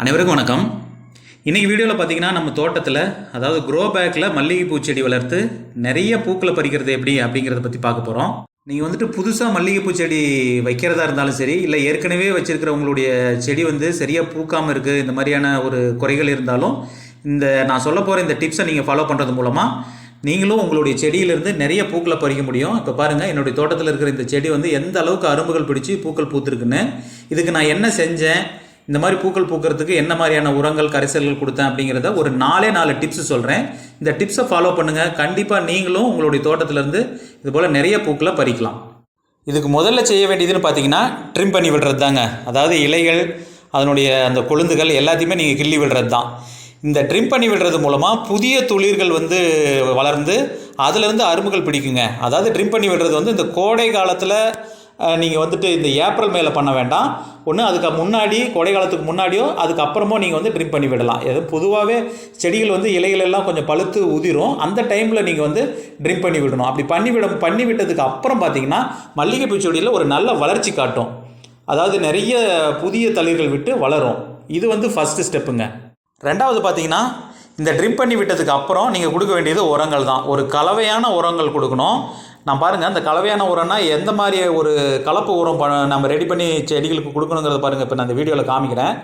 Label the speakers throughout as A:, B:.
A: அனைவருக்கும் வணக்கம். இன்றைக்கி வீடியோவில் பார்த்தீங்கன்னா நம்ம தோட்டத்தில் அதாவது க்ரோ பேக்கில் மல்லிகைப்பூ செடி வளர்த்து நிறைய பூக்களை பறிக்கிறது எப்படி அப்படிங்கிறத பற்றி பார்க்க போகிறோம் நீங்கள் வந்துட்டு புதுசாக மல்லிகைப்பூ செடி வைக்கிறதா இருந்தாலும் சரி இல்லை ஏற்கனவே வச்சுருக்கிற உங்களுடைய செடி வந்து சரியாக பூக்காமல் இருக்குது இந்த மாதிரியான ஒரு குறைகள் இருந்தாலும் இந்த நான் சொல்ல போகிற இந்த டிப்ஸை நீங்கள் ஃபாலோ பண்ணுறது மூலமாக நீங்களும் உங்களுடைய செடியிலேருந்து நிறைய பூக்களை பறிக்க முடியும். இப்போ பாருங்கள் என்னுடைய தோட்டத்தில் இருக்கிற இந்த செடி வந்து எந்த அளவுக்கு அரும்புகள் பிடிச்சி பூக்கள் பூத்துருக்குன்னு இதுக்கு நான் என்ன செஞ்சேன் இந்த மாதிரி பூக்கள் பூக்கிறதுக்கு என்ன மாதிரியான உரங்கள் கரைசல்கள் கொடுத்தேன் அப்படிங்கிறத ஒரு நாலே நாலு டிப்ஸ் சொல்கிறேன் இந்த டிப்ஸை ஃபாலோ பண்ணுங்கள் கண்டிப்பாக நீங்களும் உங்களுடைய தோட்டத்திலேருந்து இது போல் நிறைய பூக்களை பறிக்கலாம். இதுக்கு முதல்ல செய்ய வேண்டியதுன்னு பார்த்தீங்கன்னா ட்ரிம் பண்ணி விடுறது தாங்க அதாவது இலைகள் அதனுடைய அந்த கொழுந்துகள் எல்லாத்தையுமே நீங்கள் கிள்ளி விடுறது தான் இந்த ட்ரிம் பண்ணி விடுறது மூலமாக புதிய துளிர்கள் வந்து வளர்ந்து அதுலேருந்து அரும்புகள் பிடிக்குங்க. அதாவது ட்ரிம் பண்ணி விடுறது வந்து இந்த கோடை காலத்தில் நீங்கள் வந்துட்டு இந்த ஏப்ரல் மேலே பண்ண வேண்டாம். ஒன்று அதுக்கு முன்னாடி கொடை காலத்துக்கு முன்னாடியோ அதுக்கப்புறமோ நீங்கள் வந்து ட்ரிம் பண்ணி விடலாம். எதுவும் பொதுவாகவே செடிகள் வந்து இலைகள் எல்லாம் கொஞ்சம் பழுத்து உதிரும். அந்த டைமில் நீங்கள் வந்து ட்ரிம் பண்ணி விடணும். அப்படி பண்ணி விட பண்ணி விட்டதுக்கு அப்புறம் பார்த்தீங்கன்னா மல்லிகைப்பூ செடியில் ஒரு நல்ல வளர்ச்சி காட்டும். அதாவது நிறைய புதிய தளிர்கள் விட்டு வளரும். இது வந்து ஃபஸ்ட்டு ஸ்டெப்புங்க ரெண்டாவது பார்த்தீங்கன்னா இந்த ட்ரிம் பண்ணி விட்டதுக்கு அப்புறம் நீங்கள் கொடுக்க வேண்டியது உரங்கள் தான் ஒரு கலவையான உரங்கள் கொடுக்கணும். நான் பாருங்கள் அந்த கலவையான உரம்னா எந்த மாதிரி ஒரு கலப்பு உரம் ப நம்ம ரெடி பண்ணி செடிகளுக்கு கொடுக்கணுங்கிறத பாருங்கள் இப்போ நான் இந்த வீடியோவில் காமிக்கிறேன்.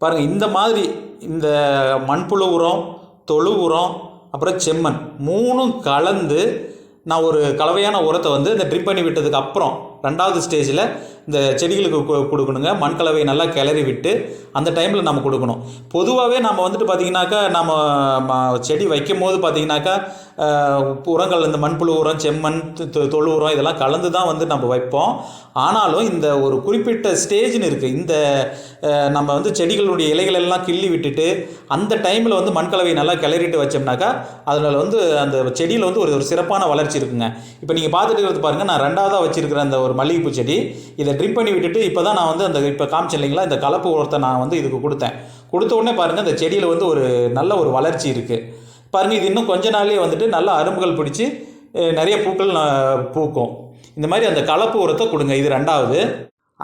A: பாருங்கள் இந்த மாதிரி இந்த மண்புழு உரம் தொழு உரம் அப்புறம் செம்மண் மூணும் கலந்து நான் ஒரு கலவையான உரத்தை வந்து இந்த ட்ரிப் பண்ணி விட்டதுக்கு அப்புறம் ரெண்டாவது ஸ்டேஜில் இந்த செடிகளுக்கு கொடுக்கணுங்க. மண் கலவையை நல்லா கிளறி விட்டு அந்த டைமில் நம்ம கொடுக்கணும். பொதுவாகவே நம்ம வந்துட்டு பார்த்திங்கனாக்கா நம்ம ம- செடி வைக்கும் போது பார்த்திங்கனாக்கா உரங்கள் இந்த மண்புழு உரம் செம்மண் தொ- தொழு உரம் இதெல்லாம் கலந்து தான் வந்து நம்ம வைப்போம். ஆனாலும் இந்த ஒரு குறிப்பிட்ட ஸ்டேஜ்னு இருக்குது இந்த நம்ம வந்து செடிகளுடைய இலைகள் எல்லாம் கிள்ளி விட்டுட்டு அந்த டைமில் வந்து மண் கலவையை நல்லா கிளறிட்டு வச்சோம்னாக்கா அதில் வந்து அந்த செடியில் வந்து ஒரு ஒரு சிறப்பான வளர்ச்சி இருக்குங்க. இப்போ நீங்கள் பார்த்துட்டு இருக்கிறது பாருங்கள் நான் ரெண்டாவதாக வச்சுருக்கிற அந்த ஒரு மல்லிகைப்பூ செடி இதை ட்ரிப் பண்ணி விட்டுட்டு இப்போ தான் நான் வந்து அந்த இப்போ காமிச்சேன் இல்லைங்களா? இந்த கலப்பு உரத்தை நான் வந்து இதுக்கு கொடுத்தேன். கொடுத்த உடனே பாருங்கள் இந்த செடியில் வந்து ஒரு நல்ல ஒரு வளர்ச்சி இருக்குது பாருங்கள் இது இன்னும் கொஞ்ச நாள்லேயே வந்துட்டு நல்ல அரும்புகள் பிடிச்சி நிறைய பூக்கள் பூக்கும். இந்த மாதிரி அந்த கலப்பு உரத்தை கொடுங்க இது ரெண்டாவது.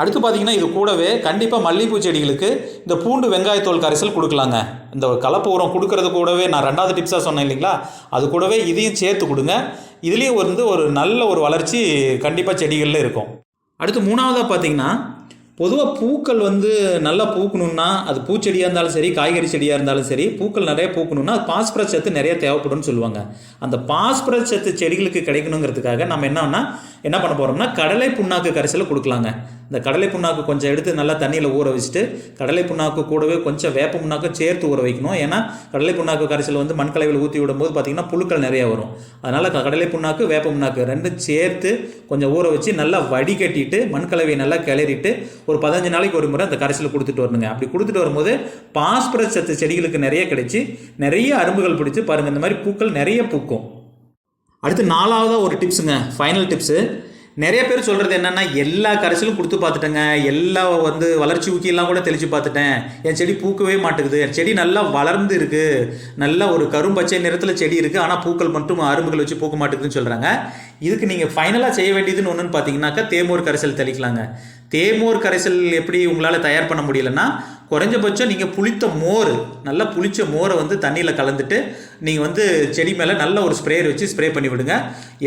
A: அடுத்து பார்த்தீங்கன்னா இது கூடவே கண்டிப்பாக மல்லிகைப்பூ செடிகளுக்கு இந்த பூண்டு வெங்காயத்தோல் கரைசல் கொடுக்கலாங்க. இந்த கலப்பு உரம் கொடுக்கறது கூடவே நான் ரெண்டாவது டிப்ஸாக சொன்னேன் இல்லைங்களா? அது கூடவே இதையும் சேர்த்து கொடுங்க. இதுலேயும் வந்து ஒரு நல்ல ஒரு வளர்ச்சி கண்டிப்பாக செடிகளில் இருக்கும். அடுத்து மூணாவதாக பார்த்தீங்கன்னா பொதுவாக பூக்கள் வந்து நல்லா பூக்கணும்னா அது பூச்செடியாக இருந்தாலும் சரி காய்கறி செடியாக இருந்தாலும் சரி பூக்கள் நிறைய பூக்கணும்னா அது பாஸ்பரஸ் சத்து நிறைய தேவைப்படும்னு சொல்லுவாங்க. அந்த பாஸ்பரஸ் சத்து செடிகளுக்கு கிடைக்கணுங்கிறதுக்காக நம்ம என்னன்னா என்ன பண்ண போகிறோம்னா கடலை புண்ணாக்கு கரைசலை கொடுக்கலாங்க. இந்த கடலை புண்ணாக்கு கொஞ்சம் எடுத்து நல்லா தண்ணியில் ஊற வச்சுட்டு கடலை புண்ணாக்கு கூடவே கொஞ்சம் வேப்ப புண்ணாக்கு சேர்த்து ஊற வைக்கணும். ஏன்னா கடலை புண்ணாக்கு கரைசல் வந்து மண்கலவையில் ஊற்றி விடும்போது பார்த்திங்கன்னா புழுக்கள் நிறைய வரும். அதனால் க- கடலை புண்ணாக்கு வேப்ப புண்ணாக்கு ரெண்டும் சேர்த்து கொஞ்சம் ஊற வச்சு நல்லா வடிகட்டிட்டு மண்கலவையை நல்லா கிளறிட்டு ஒரு பதினஞ்சு நாளைக்கு ஒரு முறை அந்த கரைசல் கொடுத்துட்டு வரணுங்க. அப்படி கொடுத்துட்டு வரும்போது பாஸ்பரஸ் சத்து செடிகளுக்கு நிறைய கிடைச்சி நிறைய அரும்புகள் பிடிச்சி பாருங்கள் இந்த மாதிரி பூக்கள் நிறைய பூக்கும். அடுத்து நாலாவதாக ஒரு டிப்ஸுங்க ஃபைனல் டிப்ஸு நிறைய பேர் சொல்கிறது என்னென்னா எல்லா கரைசலும் கொடுத்து பார்த்துட்டேங்க. எல்லா வந்து வளர்ச்சி ஊக்கியெல்லாம் கூட தெளித்து பார்த்துட்டேன். என் செடி பூக்கவே மாட்டேங்குது. என் செடி நல்லா வளர்ந்து இருக்குது நல்லா ஒரு கரும்பச்சை நிறத்தில் செடி இருக்குது ஆனால் பூக்கள் மட்டும் அரும்புகள் வச்சு பூக்க மாட்டேங்குதுன்னு சொல்கிறாங்க இதுக்கு நீங்கள் ஃபைனலாக செய்ய வேண்டியதுன்னு ஒன்றுன்னு பார்த்தீங்கன்னாக்கா தேமூர் கரைசல் தெளிக்கலாங்க. தேமோர் கரைசல் எப்படி உங்களால் தயார் பண்ண முடியலன்னா குறைஞ்சபட்சம் நீங்கள் புளித்த மோர் நல்லா புளித்த மோரை வந்து தண்ணியில் கலந்துட்டு நீங்கள் வந்து செடி மேலே நல்ல ஒரு ஸ்ப்ரேயர் வச்சு ஸ்ப்ரே பண்ணி விடுங்க.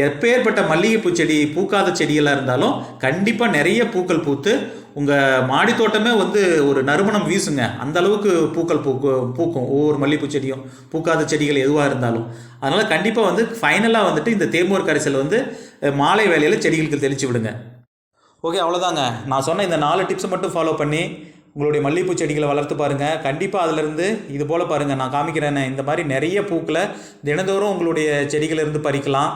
A: எப்பேற்பட்ட மல்லிகைப்பூ செடி பூக்காத செடியெல்லாம் இருந்தாலும் கண்டிப்பாக நிறைய பூக்கள் பூத்து உங்கள் மாடி தோட்டமே வந்து ஒரு நறுமணம் வீசுங்க. அந்த அளவுக்கு பூக்கள் பூக்கு பூக்கும். ஒவ்வொரு மல்லிகைப்பூ செடியும் பூக்காத செடிகள் எதுவாக இருந்தாலும். அதனால் கண்டிப்பாக வந்து ஃபைனலாக வந்துட்டு இந்த தேமோர் கரைசல் வந்து மாலை வேலையில் செடிகளுக்கு தெளித்து விடுங்க. ஓகே அவ்வளோதாங்க நான் சொன்ன இந்த நாலு டிப்ஸை மட்டும் ஃபாலோ பண்ணி உங்களுடைய மல்லிகைப்பூ செடிகளை வளர்த்து பாருங்கள் கண்டிப்பாக அதிலிருந்து இது போல் பாருங்கள் நான் காமிக்கிறேனே. இந்த மாதிரி நிறைய பூக்களை தினந்தோறும் உங்களுடைய செடிகளிலிருந்து பறிக்கலாம்.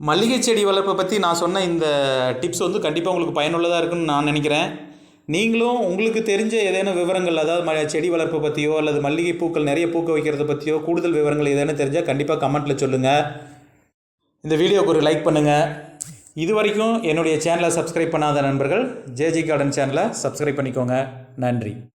A: மல்லிகை செடி வளர்ப்பை பற்றி நான் சொன்ன இந்த டிப்ஸ் வந்து கண்டிப்பாக உங்களுக்கு பயனுள்ளதாக இருக்குன்னு நான் நினைக்கிறேன். நீங்களும் உங்களுக்கு தெரிஞ்ச ஏதேனும் விவரங்கள் அதாவது ம- செடி வளர்ப்பை பற்றியோ அல்லது மல்லிகை பூக்கள் நிறைய பூக்க வைக்கிறத பற்றியோ கூடுதல் விவரங்கள் ஏதேனும் தெரிஞ்சால் கண்டிப்பாக கமெண்ட்டில் சொல்லுங்கள் இந்த வீடியோக்கு ஒரு லைக் பண்ணுங்கள் இது வரைக்கும் என்னுடைய சேனலை சப்ஸ்கிரைப் பண்ணாத நண்பர்கள் ஜேஜி கார்டன் சேனலை சப்ஸ்கிரைப் பண்ணிக்கோங்க. நன்றி.